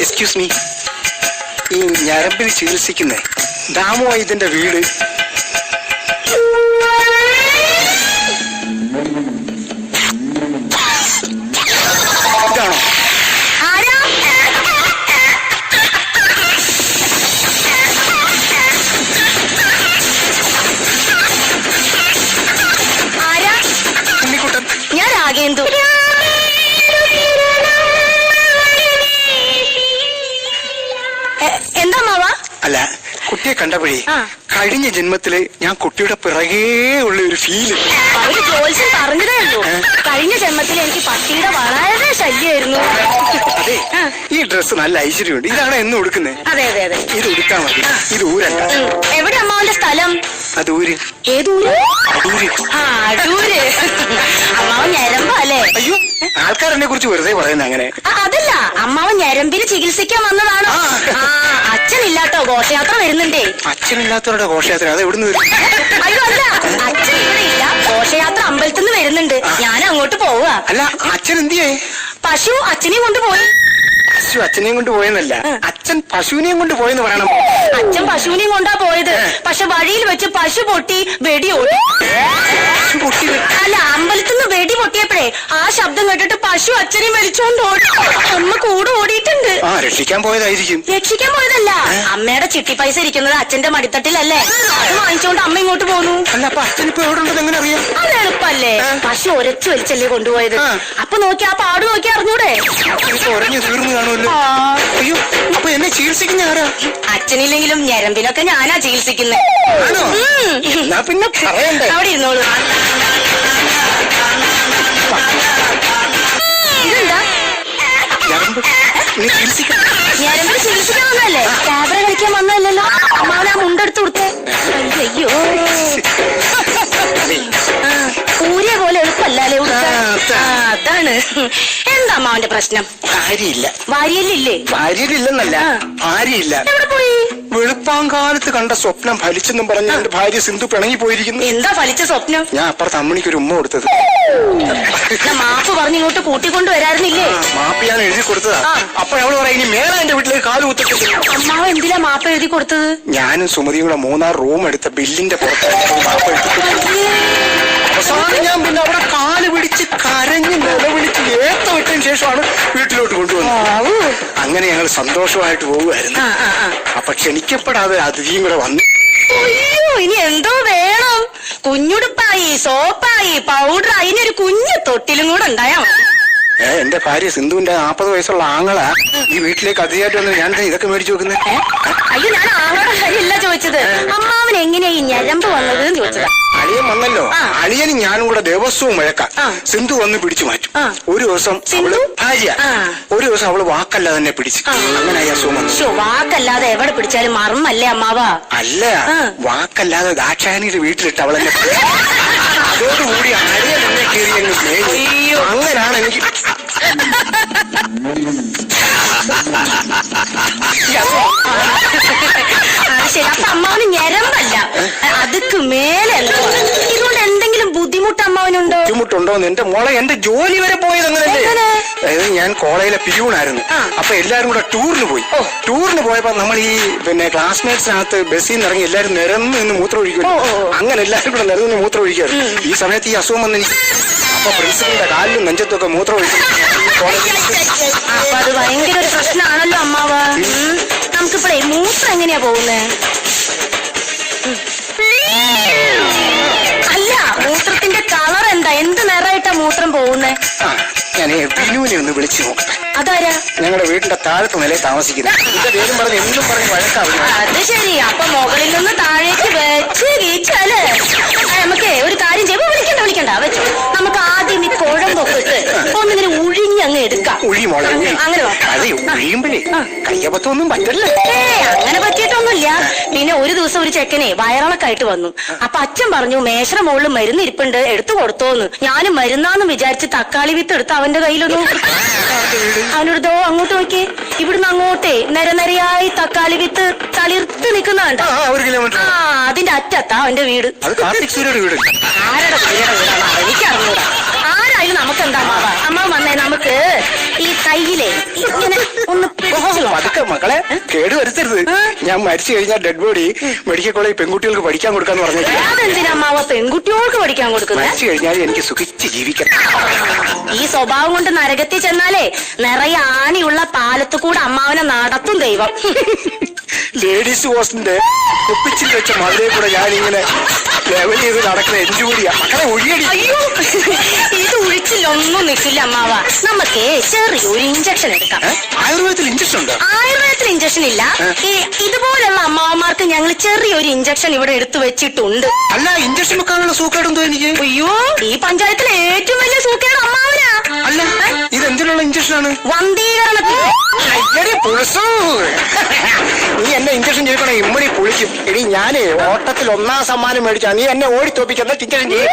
Excuse me ഈ ഞരമ്പിന് ചികിത്സിക്കുന്ന. ദാമു വൈദ്യന്റെ വീട് കുട്ടിയെ കണ്ടപ്പോഴേ. കഴിഞ്ഞ ജന്മത്തിൽ ഞാൻ കുട്ടിയുടെ പിറകേ ഉള്ള ഒരു ഫീൽ അവർ ജോത്സ്യം പറഞ്ഞതേ ഉള്ളൂ. കഴിഞ്ഞ ജന്മത്തിൽ എനിക്ക് പട്ടിയുടെ വളരെ ശല്യമായിരുന്നു അതെ ഈ ഡ്രസ് നല്ല ഐശ്വര്യമുണ്ട്. ഇതാണ് എന്നും ഉടുക്കുന്നത് അതെ അതെ അതെ. ഇത് ഉടുത്താ മതി. ഇത് ഊരണ്ട. എവിടെ അമ്മാവന്റെ സ്ഥലം? അതൂര് ഏതൂര് അടൂര്. ആ അടൂര്. അമ്മാവൻ ഞരമ്പ അയ്യോ ആൾക്കാരെന്നെ കുറിച്ച് വെറുതെ പറയുന്ന അങ്ങനെ. ആ, അതല്ല. അമ്മാവൻ ഞരമ്പിന് ചികിത്സിക്കാൻ വന്നതാണ്. ആ. അച്ഛനില്ലാട്ടോ ഘോഷയാത്ര വരുന്നുണ്ടേ. അച്ഛനില്ലാത്തവരുടെ ഘോഷയാത്ര അത് എവിടുന്ന് വരും? അയ്യോ അല്ല. അച്ഛൻ ഇവിടെ ഇല്ല. ഘോഷയാത്ര അമ്പലത്തിൽ നിന്ന് വരുന്നുണ്ട് ഞാൻ അങ്ങോട്ട് പോവുക അല്ല അച്ഛൻ എന്തിയേ പശു അച്ഛനെയും കൊണ്ടുപോയി പശു അച്ഛനെയും കൊണ്ട് പോയെന്നല്ല. അച്ഛൻ പശുവിനെയും കൊണ്ട് പോയെന്ന് പറയണം. പശുവിനെയും കൊണ്ടാ പോയത്. പക്ഷെ വഴിയിൽ വെച്ച് പശു പൊട്ടി വെടി ഓടി. പൊട്ടി അല്ല അമ്പലത്തിൽ നിന്ന് വെടി പൊട്ടിയപ്പോഴേ ആ ശബ്ദം കേട്ടിട്ട് പശു അച്ഛനെയും വലിച്ചോണ്ട് ഓടി. അമ്മ കൂടെ ആ രക്ഷിക്കാൻ പോയതായിരിക്കും. രക്ഷിക്കാൻ പോയതല്ല. അമ്മയുടെ ചിട്ടി പൈസ ഇരിക്കുന്നത് അച്ഛന്റെ മടിത്തട്ടിലല്ലേ? അത് വാങ്ങിച്ചോണ്ട് അമ്മ ഇങ്ങോട്ട് പോന്നു. അല്ല അപ്പൊ അച്ഛൻ ഇപ്പൊ എവിടെ ഉണ്ടെന്ന് എങ്ങനെ അറിയാം? അത് എളുപ്പല്ലേ? പശു ഒരച്ചു വലിച്ചല്ലേ കൊണ്ടുപോയത്. അപ്പൊ നോക്കി ആ പാട് നോക്കി അറിഞ്ഞൂടെ? തീർന്നു കാണുമല്ലോ. അയ്യോ അപ്പൊ എന്നെ ചികിത്സിക്കുന്ന ആരാ? അച്ഛനില്ലെങ്കിലും ഞരമ്പിനൊക്കെ ഞാനാ ചികിത്സിക്കുന്നത് പിന്നെ പറയണ്ടേ. അവിടെ ഇരുന്നോളൂ. ഇതെന്താ? ഞരമ്പ് ചികിത്സിക്കാൻ കളിക്കാൻ അമ്മാവൻ ആ മുണ്ടെടുത്ത് കൊടുത്തേ. അയ്യോ. ഊരിയ പോലെ എളുപ്പല്ലേ. അതാണ്. എന്താ അമ്മാവന്റെ പ്രശ്നം? ഭാര്യയില്ല. ഭാര്യയില്ലേ ഭാര്യയില്ലെന്നല്ല ഭാര്യയില്ല. എവിടെ പോയി? വെളുപ്പാങ്കാലത്ത് കണ്ട സ്വപ്നം ഫലിച്ചെന്നും പറഞ്ഞ് എന്റെ ഭാര്യ സിന്ധു പിണങ്ങി പോയിരിക്കുന്നു. എന്താ ഫലിച്ച സ്വപ്നം? ഞാൻ അപ്പുറത്ത് അമ്മണിക്ക് ഒരു ഉമ്മ കൊടുത്തത്. മാപ്പ് പറഞ്ഞ് ഇങ്ങോട്ട് കൂട്ടിക്കൊണ്ട് വരാറുന്നില്ലേ? മാപ്പ് ഞാൻ എഴുതി കൊടുത്തതാ. അപ്പൊ അവൾ പറയാം ഇനി മേലെ എന്റെ വീട്ടിലേക്ക് കാൽ കുത്തിട്ടില്ല അമ്മാവ് എന്തിനാ മാപ്പ് എഴുതി കൊടുത്തത്? ഞാനും സുമതിയും കൂടെ മൂന്നാർ റൂം എടുത്ത ബില്ലിന്റെ പുറത്ത് മാപ്പ് എടുത്തിട്ട് അവസാനം ഞാൻ പിന്നെ അവിടെ കാൽ പിടിച്ച് കരഞ്ഞ് നിലവിളിച്ച് ഏത്ത വിട്ടതിന് ശേഷമാണ് വീട്ടിലോട്ട് കൊണ്ടുവന്നത്. അങ്ങനെ ഞങ്ങൾ സന്തോഷമായിട്ട് ആ. അപ്പൊ ക്ഷണിക്കപ്പെടാതെ അതിഥിയും കൂടെ വന്നു അയ്യോ ഇനി എന്തോ വേണം. കുഞ്ഞുടുപ്പായി സോപ്പായി പൗഡർ ഒരു കുഞ്ഞു തൊട്ടിലും കൂടെ ഉണ്ടായാ മതി. ഏ, എന്റെ ഭാര്യ സിന്ധുവിന്റെ നാപ്പത് വയസ്സുള്ള ആങ്ങളാ. ഈ വീട്ടിലേക്ക് അതിയായിട്ട് വന്ന് ഞാൻ ദേ ഇതൊക്കെ മേടിച്ചു വെക്കുന്നത് അയ്യോ ഞാൻ ആങ്ങളുടെ കാര്യമല്ല ചോദിച്ചത്. അമ്മാവൻ എങ്ങനെയാ ഈ ഞരമ്പ് വന്നത് ചോദിച്ചതാ. അളിയൻ വന്നല്ലോ. അളിയനും ഞാനും കൂടെ ദിവസവും മുഴക്കാം. സിന്ധു വന്ന് പിടിച്ചു മാറ്റും. ഒരു ദിവസം അവൾ ഭാര്യ. ഒരു ദിവസം അവൾ വാക്കല്ലാതെ തന്നെ പിടിച്ചു. അങ്ങനെയാ അങ്ങനെ അസുഖം വാക്കല്ലാതെ എവിടെ പിടിച്ചാലും മർമ്മല്ലേ അമ്മാവ? അല്ല. വാക്കല്ലാതെ ദാക്ഷായണിയുടെ വീട്ടിലിട്ട് അവളെന്നെ അതോടുകൂടി അളിയൻ എന്നെ കയറി അങ്ങ്. അങ്ങനാണ് എനിക്ക് ശരി. അപ്പൊ അമ്മാവന് ഞരമ്പല്ല. അതുക്ക് മേലെ ബുദ്ധിമുട്ടുണ്ടോന്ന് എന്റെ മോളെ എന്റെ ജോലി വരെ പോയത് അങ്ങനല്ലേ? അതായത് ഞാൻ കോളേജിലെ പിയൂണായിരുന്നു. അപ്പൊ എല്ലാരും കൂടെ ടൂറിന് പോയി. ടൂറിന് പോയപ്പോ നമ്മൾ ഈ പിന്നെ ക്ലാസ്മേറ്റ്സിനകത്ത് ബസ്സിൽ നിന്ന് ഇറങ്ങി എല്ലാരും നിരന്ന് നിന്ന് മൂത്രം ഒഴിക്കുമല്ലോ ഓ. അങ്ങനെ എല്ലാരും കൂടെ നിരന്ന് മൂത്രം ഒഴിക്കാറ് ഈ സമയത്ത് ഈ അസുഖം വന്ന് എനിക്ക് അപ്പൊ പ്രിൻസിപ്പലിന്റെ കാലിലും നെഞ്ചത്തൊക്കെ മൂത്രം ഒഴിക്കും അപ്പൊ അത് ഭയങ്കര ഒരു പ്രശ്നമാണല്ലോ അമ്മാവ്. നമുക്കിപ്പോഴേ മൂത്രം എങ്ങനെയാ പോകുന്നേ? ഞാൻ ബിനുവിനെ ഒന്ന് വിളിച്ചു നോക്കട്ടെ അതാരാ? ഞങ്ങളുടെ വീടിന്റെ താഴത്തെ നിലയിൽ താമസിക്കുന്നത് എന്റെ പേരും പറഞ്ഞ് എന്തും പറഞ്ഞ് വഴക്കാവില്ല അത് ശരി. അപ്പൊ മുകളിൽ നിന്ന് താഴേക്ക് വെച്ച് വീച്ചാൽ നമുക്ക് ഒരു കാര്യം ചെയ്യുമ്പോ വിളിക്കണ്ട വിളിക്കണ്ട. വെച്ചു നമുക്ക് ആദ്യം ഈ കുഴമ്പൊക്കെ ഇട്ട് ഒന്നിങ്ങനെ ഉഴിഞ്ഞ് അങ്ങ് എടുക്കാം. ഉഴി മോളെ ഉഴി അങ്ങനെ- ഒഴിയുമ്പോഴേ കയ്യബത്തൊന്നും പറ്റല്ലേ അങ്ങനെ പറ്റിയിട്ടൊന്നുമില്ല. പിന്നെ ഒരു ദിവസം ഒരു ചെക്കനെ വയറിളക്കായിട്ട് വന്നു. അപ്പൊ അച്ഛൻ പറഞ്ഞു മേശറ മുകളിൽ മരുന്ന് ഇരിപ്പുണ്ട് എടുത്തു കൊടുത്തോന്ന്. ഞാനും മരുന്നാന്ന് വിചാരിച്ച് തക്കാളി വിത്ത് എടുത്ത് അവന്റെ കയ്യിലൊന്നും അവനോട് ദോ അങ്ങോട്ട് നോക്കിയേ. ഇവിടുന്ന് അങ്ങോട്ടേ നിരനിരയായി തക്കാളി വിത്ത് തളിർത്ത് നിൽക്കുന്നുണ്ട് ആ അതിന്റെ അറ്റത്താ അവന്റെ വീട്. ആരുടെ വീടാണ്? എനിക്കറിഞ്ഞൂടാ. ആരായാലും നമുക്ക് എന്താ അമ്മ വന്നേ നമുക്ക് ഈ കയ്യിലെ ഇങ്ങനെ ഒന്ന്. പതുക്കെ മക്കളെ കേട് വരുത്തരുത്. ഞാൻ മരിച്ചു കഴിഞ്ഞാൽ ഡെഡ് ബോഡി മെഡിക്കൽ കോളേജ് പെൺകുട്ടികൾക്ക് പഠിക്കാൻ കൊടുക്കാന്ന് പറഞ്ഞു അതെന്തിനാ അമ്മാവ പെൺകുട്ടികൾക്ക് പഠിക്കാൻ കൊടുക്കുന്നത്? മരിച്ചു കഴിഞ്ഞാൽ എനിക്ക് സുഖിച്ച് ജീവിക്കണം. ഈ സ്വഭാവം കൊണ്ട് നരകത്തിൽ ചെന്നാലേ നിറയെ ആണിയുള്ള പാലത്ത് കൂടെ അമ്മാവനെ നടത്തും ദൈവം. ലേഡീസ് ഹോസ്റ്റലിന്റെ കുപ്പിച്ചിൽ വെച്ച മതിലെ കൂടെ ഞാൻ ഇങ്ങനെ ലെവൽ ചെയ്ത് നടക്കുന്ന എഞ്ചുകൂടിയാ മക്കളെ ഒഴിയടി. അയ്യോ ഇത് ഒഴിച്ചിലൊന്നും നിൽക്കില്ല അമ്മാവ. നമുക്ക് ചെറിയൊരു ഇഞ്ചക്ഷൻ എടുക്കാം. ആയുർവേദത്തിൽ ഇഞ്ചക്ഷൻ ഉണ്ടോ? ആയുർവേദത്തിൽ ഇഞ്ചക്ഷൻ ഇല്ല. ഈ ഇതുപോലുള്ള അമ്മാവന്മാർക്ക് ഞങ്ങൾ ചെറിയൊരു ഇഞ്ചക്ഷൻ ഇവിടെ എടുത്തു വെച്ചിട്ടുണ്ട്. അല്ല ഇഞ്ചക്ഷൻ വെക്കാനുള്ള സൂക്കേടുണ്ടോ എനിക്ക്? അയ്യോ ഈ പഞ്ചായത്തിലെ ഏറ്റവും വലിയ സൂക്കേട് അമ്മാവനാ. അല്ല ഇത് എന്തിനുള്ള ഇഞ്ചക്ഷൻ ആണ്? പുളിസു നീ എന്നെ ഇഞ്ചക്ഷൻ ചെയ്യണേ ഇമ്മണി പൊളിക്കും എടി ഞാനേ ഓട്ടത്തിൽ ഒന്നാം സമ്മാനം മേടിച്ചാ നീ എന്നെ ഓടി തോപ്പിക്കുന്ന ഇഞ്ചക്ഷൻ ചെയ്യും?